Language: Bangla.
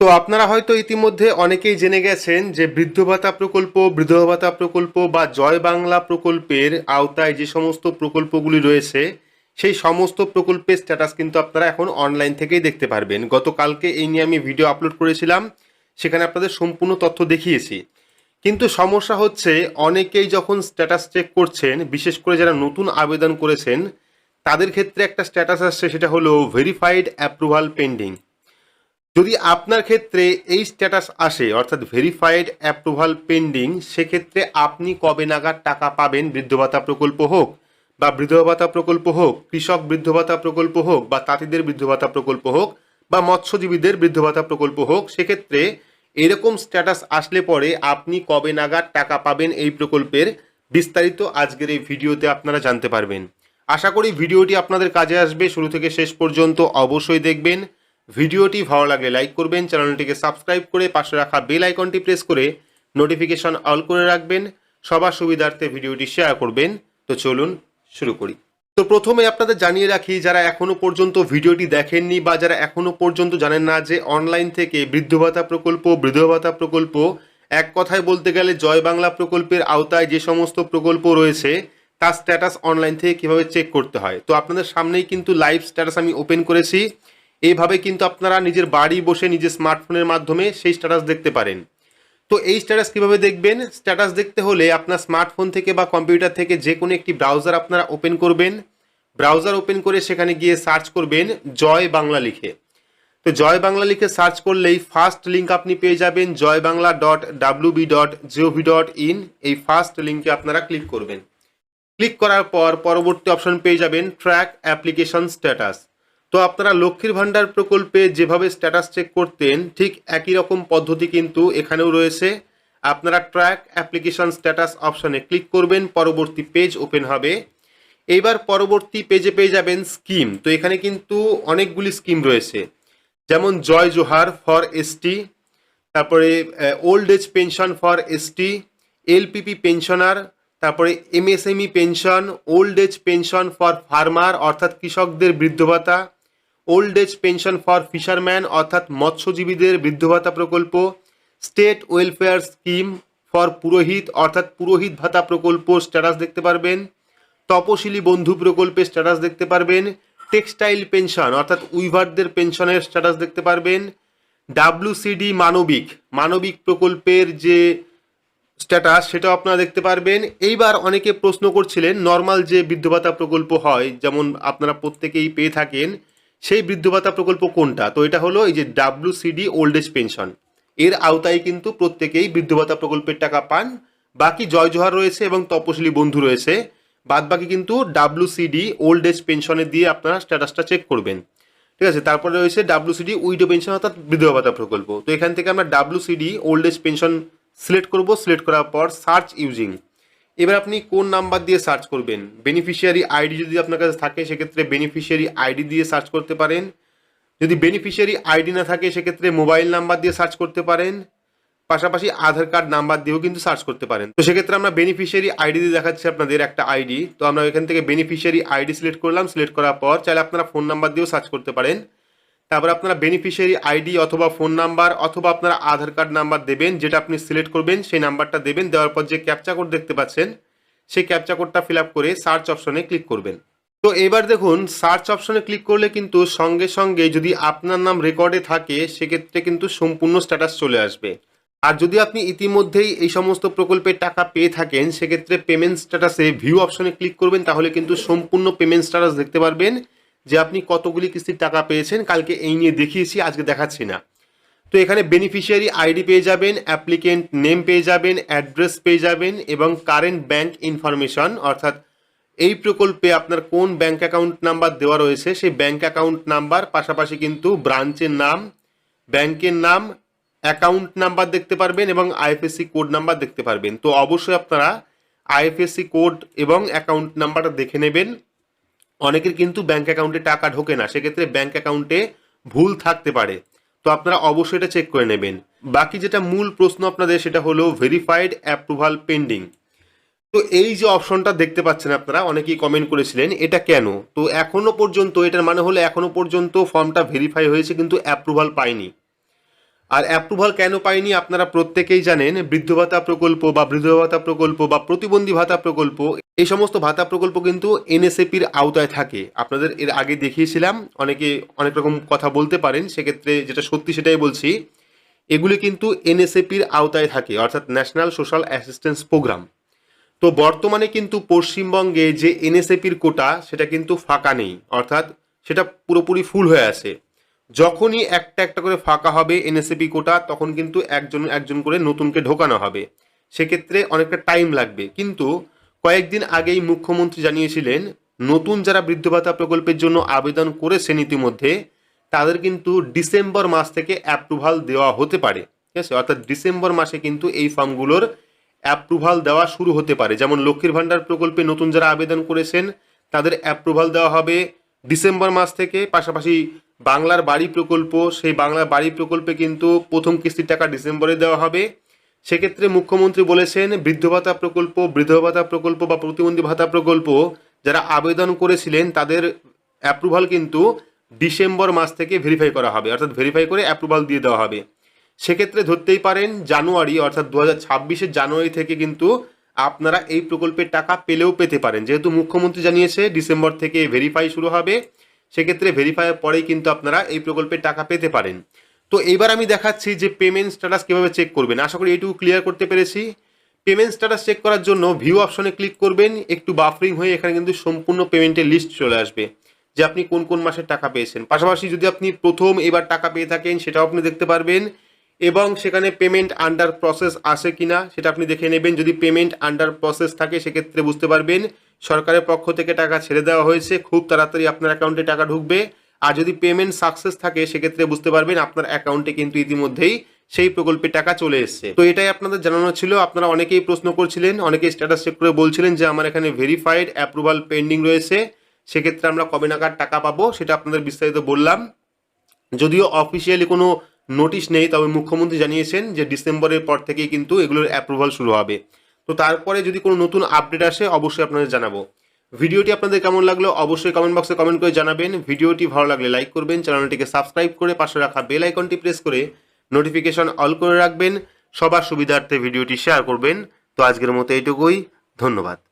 তো আপনারা হয়তো ইতিমধ্যে অনেকেই জেনে গেছেন যে বৃদ্ধ ভাতা প্রকল্প, বিধবা ভাতা প্রকল্প বা জয় বাংলা প্রকল্পের আওতায় যে সমস্ত প্রকল্পগুলি রয়েছে, সেই সমস্ত প্রকল্পের স্ট্যাটাস কিন্তু আপনারা এখন অনলাইন থেকেই দেখতে পারবেন। গতকালকে এই নিয়ে আমি ভিডিও আপলোড করেছিলাম, সেখানে আপনাদের সম্পূর্ণ তথ্য দেখিয়েছি। কিন্তু সমস্যা হচ্ছে, অনেকেই যখন স্ট্যাটাস চেক করছেন, বিশেষ করে যারা নতুন আবেদন করেছেন, তাদের ক্ষেত্রে একটা স্ট্যাটাস আসছে, সেটা হলো ভেরিফাইড অ্যাপ্রুভাল পেন্ডিং যদি আপনার ক্ষেত্রে এই স্ট্যাটাস আসে, অর্থাৎ ভেরিফাইড অ্যাপ্রুভাল পেন্ডিং সেক্ষেত্রে আপনি কবে নাগাদ টাকা পাবেন? বৃদ্ধ ভাতা প্রকল্প হোক বা বৃদ্ধ ভাতা প্রকল্প হোক, কৃষক বৃদ্ধ ভাতা প্রকল্প হোক বা তাঁতিদের বৃদ্ধ ভাতা প্রকল্প হোক বা মৎস্যজীবীদের বৃদ্ধ ভাতা প্রকল্প হোক, সেক্ষেত্রে এরকম স্ট্যাটাস আসলে পরে আপনি কবে নাগাদ টাকা পাবেন এই প্রকল্পের বিস্তারিত আজকের এই ভিডিওতে আপনারা জানতে পারবেন। আশা করি ভিডিওটি আপনাদের কাজে আসবে। শুরু থেকে শেষ পর্যন্ত অবশ্যই দেখবেন। ভিডিওটি ভালো লাগলে লাইক করবেন, চ্যানেলটিকে সাবস্ক্রাইব করে পাশে রাখা বেল আইকনটি প্রেস করে নোটিফিকেশন অল করে রাখবেন, সবার সুবিধার্থে ভিডিওটি শেয়ার করবেন। তো চলুন শুরু করি। তো প্রথমে আপনাদের জানিয়ে রাখি, যারা এখনও পর্যন্ত ভিডিওটি দেখেননি বা যারা এখনও পর্যন্ত জানেন না যে অনলাইন থেকে বৃদ্ধ ভাতা প্রকল্প বৃদ্ধ ভাতা প্রকল্প, এক কথায় বলতে গেলে জয় বাংলা প্রকল্পের আওতায় যে সমস্ত প্রকল্প রয়েছে, তার স্ট্যাটাস অনলাইন থেকে কীভাবে চেক করতে হয়। তো আপনাদের সামনেই কিন্তু লাইভ স্ট্যাটাস আমি ওপেন করেছি। এইভাবে কিন্তু আপনারা নিজের বাড়ি বসে নিজের স্মার্টফোনের মাধ্যমে সেই স্ট্যাটাস দেখতে পারেন। তো এই স্ট্যাটাস কীভাবে দেখবেন? স্ট্যাটাস দেখতে হলে আপনার স্মার্টফোন থেকে বা কম্পিউটার থেকে যে কোনো একটি ব্রাউজার আপনারা ওপেন করবেন। ব্রাউজার ওপেন করে সেখানে গিয়ে সার্চ করবেন জয় বাংলা লিখে। তো জয় বাংলা লিখে সার্চ করলেই ফার্স্ট লিঙ্ক আপনি পেয়ে যাবেন Joy Bangla dot WB dot G O V dot in এই ফার্স্ট লিঙ্কে আপনারা ক্লিক করবেন। ক্লিক করার পর পরবর্তী অপশন পেয়ে যাবেন ট্র্যাক অ্যাপ্লিকেশন স্ট্যাটাস তো আপনারা লক্ষ্মীর ভাণ্ডার প্রকল্পে যেভাবে স্ট্যাটাস চেক করতেন, ঠিক একই রকম পদ্ধতি কিন্তু এখানেও রয়েছে। আপনারা ট্র্যাক অ্যাপ্লিকেশন স্ট্যাটাস অপশনে ক্লিক করবেন, পরবর্তী পেজ ওপেন হবে। এইবার পরবর্তী পেজে পেয়ে যাবেন স্কিম তো এখানে কিন্তু অনেকগুলি স্কিম রয়েছে। যেমন জয় জোহার ফর এসটি তারপরে old age pension for ST LPP pensioner তারপরে MSME pension old age pension for farmer অর্থাৎ কৃষকদের বৃদ্ধ ভাতা old age pension for fisherman অর্থাৎ মৎস্যজীবীদের বৃদ্ধ ভাতা প্রকল্প স্টেট ওয়েলফেয়ার স্কিম ফর পুরোহিত, অর্থাৎ পুরোহিত ভাতা প্রকল্প স্ট্যাটাস দেখতে পারবেন, তপশিলি বন্ধু প্রকল্পের স্ট্যাটাস দেখতে পারবেন টেক্সটাইল পেনশন অর্থাৎ উইভারদের পেনশনের স্ট্যাটাস দেখতে পারবেন ডাব্লুসিডি মানবিক মানবিক প্রকল্পের যে স্ট্যাটাস সেটাও আপনারা দেখতে পারবেন। এইবার অনেকে প্রশ্ন করছিলেন নর্মাল যে বৃদ্ধ ভাতা প্রকল্প হয়, যেমন আপনারা প্রত্যেকেই পেয়ে থাকেন সেই বৃদ্ধ ভাতা প্রকল্প কোনটা? তো এটা হলো এই যে ডাব্লুসিডি ওল্ড এজ পেনশন। এর আওতায় কিন্তু প্রত্যেকেই বৃদ্ধ ভাতা প্রকল্পের টাকা পান। বাকি জয় জোহার রয়েছে এবং তপশিলি বন্ধু রয়েছে। বাদ বাকি কিন্তু ডাব্লুসিডি ওল্ড এজ পেনশনে দিয়ে আপনারা স্ট্যাটাসটা চেক করবেন। ঠিক আছে? তারপরে রয়েছে ডাব্লুসিডি উইডো পেনশন অর্থাৎ বিধবা ভাতা প্রকল্প। তো এখান থেকে আমরা WCD old age pension select করব। সিলেক্ট করার পর সার্চ ইউজিং। এবার আপনি কোন নাম্বার দিয়ে সার্চ করবেন? বেনিফিশিয়ারি আইডি যদি আপনার কাছে থাকে, সেক্ষেত্রে বেনিফিশিয়ারি আইডি দিয়ে সার্চ করতে পারেন। যদি বেনিফিশিয়ারি আইডি না থাকে, সেক্ষেত্রে মোবাইল নাম্বার দিয়ে সার্চ করতে পারেন। পাশাপাশি আধার কার্ড নাম্বার দিয়েও কিন্তু সার্চ করতে পারেন। তো সেক্ষেত্রে আমরা বেনিফিশিয়ারি আইডি দিয়ে দেখাচ্ছি আপনাদের একটা আইডি তো আমরা এখান থেকে বেনিফিশিয়ারি আইডি সিলেক্ট করলাম। সিলেক্ট করার পর চাইলে আপনারা ফোন নাম্বার দিয়েও সার্চ করতে পারেন। তারপর আপনারা বেনিফিশিয়ারি আইডি অথবা ফোন নাম্বার অথবা আপনারা আধার কার্ড নাম্বার দেবেন, যেটা আপনি সিলেক্ট করবেন, সেই নাম্বারটা দেবেন, দেওয়ার পর যে ক্যাপচা কোড দেখতে পাচ্ছেন, সেই ক্যাপচা কোডটা ফিল করে সার্চ অপশনে ক্লিক করবেন। তো এবার দেখুন সার্চ অপশনে ক্লিক করলে কিন্তু সঙ্গে সঙ্গে যদি আপনার নাম রেকর্ডে থাকে, সেক্ষেত্রে কিন্তু সম্পূর্ণ স্ট্যাটাস চলে আসবে। আর যদি আপনি ইতিমধ্যেই এই সমস্ত প্রকল্পের টাকা পেয়ে থাকেন, সেক্ষেত্রে পেমেন্ট স্ট্যাটাসে ভিউ অপশনে ক্লিক করবেন, তাহলে কিন্তু সম্পূর্ণ পেমেন্ট স্ট্যাটাস দেখতে পারবেন। যে আপনি কতগুলি কিস্তির টাকা পেয়েছেন, কালকে এই নিয়ে দেখিয়েছি, আজকে দেখাচ্ছি না। তো এখানে বেনিফিশিয়ারি আইডি পেয়ে যাবেন অ্যাপ্লিকেন্ট নেম পেয়ে যাবেন অ্যাড্রেস পেয়ে যাবেন এবং কারেন্ট ব্যাংক ইনফরমেশন অর্থাৎ এই প্রকল্পে আপনার কোন ব্যাংক অ্যাকাউন্ট নাম্বার দেওয়া রয়েছে, সেই ব্যাংক অ্যাকাউন্ট নাম্বার পাশাপাশি কিন্তু ব্রাঞ্চের নাম ব্যাংকের নাম অ্যাকাউন্ট নাম্বার দেখতে পারবেন এবং আইএফএসসি কোড নাম্বার দেখতে পারবেন। তো অবশ্যই আপনারা আইএফএসসি কোড এবং অ্যাকাউন্ট নাম্বারটা দেখে নেবেন। অনেকের কিন্তু ব্যাঙ্ক অ্যাকাউন্টে টাকা ঢোকে না, সেক্ষেত্রে ব্যাঙ্ক অ্যাকাউন্টে ভুল থাকতে পারে। তো আপনারা অবশ্যই এটা চেক করে নেবেন। বাকি যেটা মূল প্রশ্ন আপনাদের, সেটা হলো ভেরিফাইড অ্যাপ্রুভাল পেন্ডিং তো এই যে অপশনটা দেখতে পাচ্ছেন আপনারা, অনেকেই কমেন্ট করেছিলেন, এটা কেন? তো এখনও পর্যন্ত, এটার মানে হলো এখনও পর্যন্ত ফর্মটা ভেরিফাই হয়েছে, কিন্তু অ্যাপ্রুভাল পায়নি। আর অ্যাপ্রুভাল কেন পায়নি আপনারা প্রত্যেকেই জানেন, বৃদ্ধ ভাতা প্রকল্প বা বৃদ্ধ ভাতা প্রকল্প বা প্রতিবন্ধী ভাতা প্রকল্প, এই সমস্ত ভাতা প্রকল্প কিন্তু এনএসএপির আওতায় থাকে। আপনাদের এর আগে দেখিয়েছিলাম, অনেকে অনেক রকম কথা বলতে পারেন, সেক্ষেত্রে যেটা সত্যি সেটাই বলছি, এগুলি কিন্তু এনএসএপির আওতায় থাকে, অর্থাৎ ন্যাশনাল সোশ্যাল অ্যাসিস্ট্যান্স প্রোগ্রাম তো বর্তমানে কিন্তু পশ্চিমবঙ্গে যে এনএসএপির কোটা, সেটা কিন্তু ফাঁকা নেই, অর্থাৎ সেটা পুরোপুরি ফুল হয়ে আছে। যখনই একটা একটা করে ফাঁকা হবে এনএসএপি কোটা, তখন কিন্তু একজন একজন করে নতুনকে ঢোকানো হবে। সেক্ষেত্রে অনেকটা টাইম লাগবে। কিন্তু কয়েকদিন আগেই মুখ্যমন্ত্রী জানিয়েছিলেন, নতুন যারা বৃদ্ধ ভাতা প্রকল্পের জন্য আবেদন করেছেন ইতিমধ্যে, তাদের কিন্তু ডিসেম্বর মাস থেকে অ্যাপ্রুভাল দেওয়া হতে পারে। ঠিক আছে? অর্থাৎ ডিসেম্বর মাসে কিন্তু এই ফর্মগুলোর অ্যাপ্রুভাল দেওয়া শুরু হতে পারে। যেমন লক্ষ্মীর ভাণ্ডার প্রকল্পে নতুন যারা আবেদন করেছেন, তাদের অ্যাপ্রুভাল দেওয়া হবে ডিসেম্বর মাস থেকে। পাশাপাশি বাংলার বাড়ি প্রকল্প, সেই বাংলার বাড়ি প্রকল্পে কিন্তু প্রথম কিস্তির টাকা ডিসেম্বরে দেওয়া হবে। সেক্ষেত্রে মুখ্যমন্ত্রী বলেছেন, বৃদ্ধ ভাতা প্রকল্প, বৃদ্ধ ভাতা প্রকল্প বা প্রতিবন্ধী ভাতা প্রকল্প যারা আবেদন করেছিলেন, তাদের অ্যাপ্রুভাল কিন্তু ডিসেম্বর মাস থেকে ভেরিফাই করা হবে, অর্থাৎ ভেরিফাই করে অ্যাপ্রুভাল দিয়ে দেওয়া হবে। সেক্ষেত্রে ধরতেই পারেন, জানুয়ারি, অর্থাৎ দু হাজার জানুয়ারি থেকে কিন্তু আপনারা এই প্রকল্পের টাকা পেলেও পেতে পারেন। যেহেতু মুখ্যমন্ত্রী জানিয়েছে, ডিসেম্বর থেকে ভেরিফাই শুরু হবে। সেক্ষেত্রে ভেরিফাইয়ের পরেই কিন্তু আপনারা এই প্রকল্পের টাকা পেতে পারেন। তো এইবার আমি দেখাচ্ছি যে পেমেন্ট স্ট্যাটাস কীভাবে চেক করবেন। আশা করি এইটুকু ক্লিয়ার করতে পেরেছি। পেমেন্ট স্ট্যাটাস চেক করার জন্য ভিউ অপশনে ক্লিক করবেন। একটু বাফরিং হয়ে এখানে কিন্তু সম্পূর্ণ পেমেন্টের লিস্ট চলে আসবে যে আপনি কোন কোন মাসের টাকা পেয়েছেন। পাশাপাশি যদি আপনি প্রথম এবার টাকা পেয়ে থাকেন, সেটাও আপনি দেখতে পারবেন। এবং সেখানে পেমেন্ট আন্ডার প্রসেস আছে কিনা, সেটা আপনি দেখে নেবেন। যদি পেমেন্ট আন্ডার প্রসেস থাকে, সেক্ষেত্রে বুঝতে পারবেন সরকারের পক্ষ থেকে টাকা ছেড়ে দেওয়া হয়েছে। খুব তাড়াতাড়ি আপনার অ্যাকাউন্টে টাকা ঢুকবে। আর যদি পেমেন্ট সাকসেস থাকে, সেক্ষেত্রে বুঝতে পারবেন আপনার অ্যাকাউন্টে কিন্তু ইতিমধ্যেই সেই প্রকল্পের টাকা চলে এসছে। তো এটাই আপনাদের জানানো ছিল। আপনারা অনেকেই প্রশ্ন করছিলেন অনেকেই স্ট্যাটাস চেক করে বলছিলেন যে আমার এখানে ভেরিফাইড অ্যাপ্রুভাল পেন্ডিং রয়েছে। সেক্ষেত্রে আমরা কবে নাগাদ টাকা পাবো, সেটা আপনাদের বিস্তারিত বললাম। যদিও অফিসিয়ালি কোনো নোটিশ নেই, তবে মুখ্যমন্ত্রী জানিয়েছেন যে ডিসেম্বরের পর থেকেই কিন্তু এগুলোর অ্যাপ্রুভাল শুরু হবে। তো তারপরে যদি কোনো নতুন আপডেট আসে, অবশ্যই আপনাদের জানাব। ভিডিওটি আপনাদের কেমন লাগল অবশ্যই কমেন্ট বক্সে কমেন্ট করে জানাবেন। ভিডিওটি ভালো লাগলে লাইক করবেন, চ্যানেলটিকে সাবস্ক্রাইব করে পাশে রাখা বেল আইকনটি প্রেস করে নোটিফিকেশন অল করে রাখবেন। সবার সুবিধার্থে ভিডিওটি শেয়ার করবেন। তো আজকের মতো এইটুকুই। ধন্যবাদ।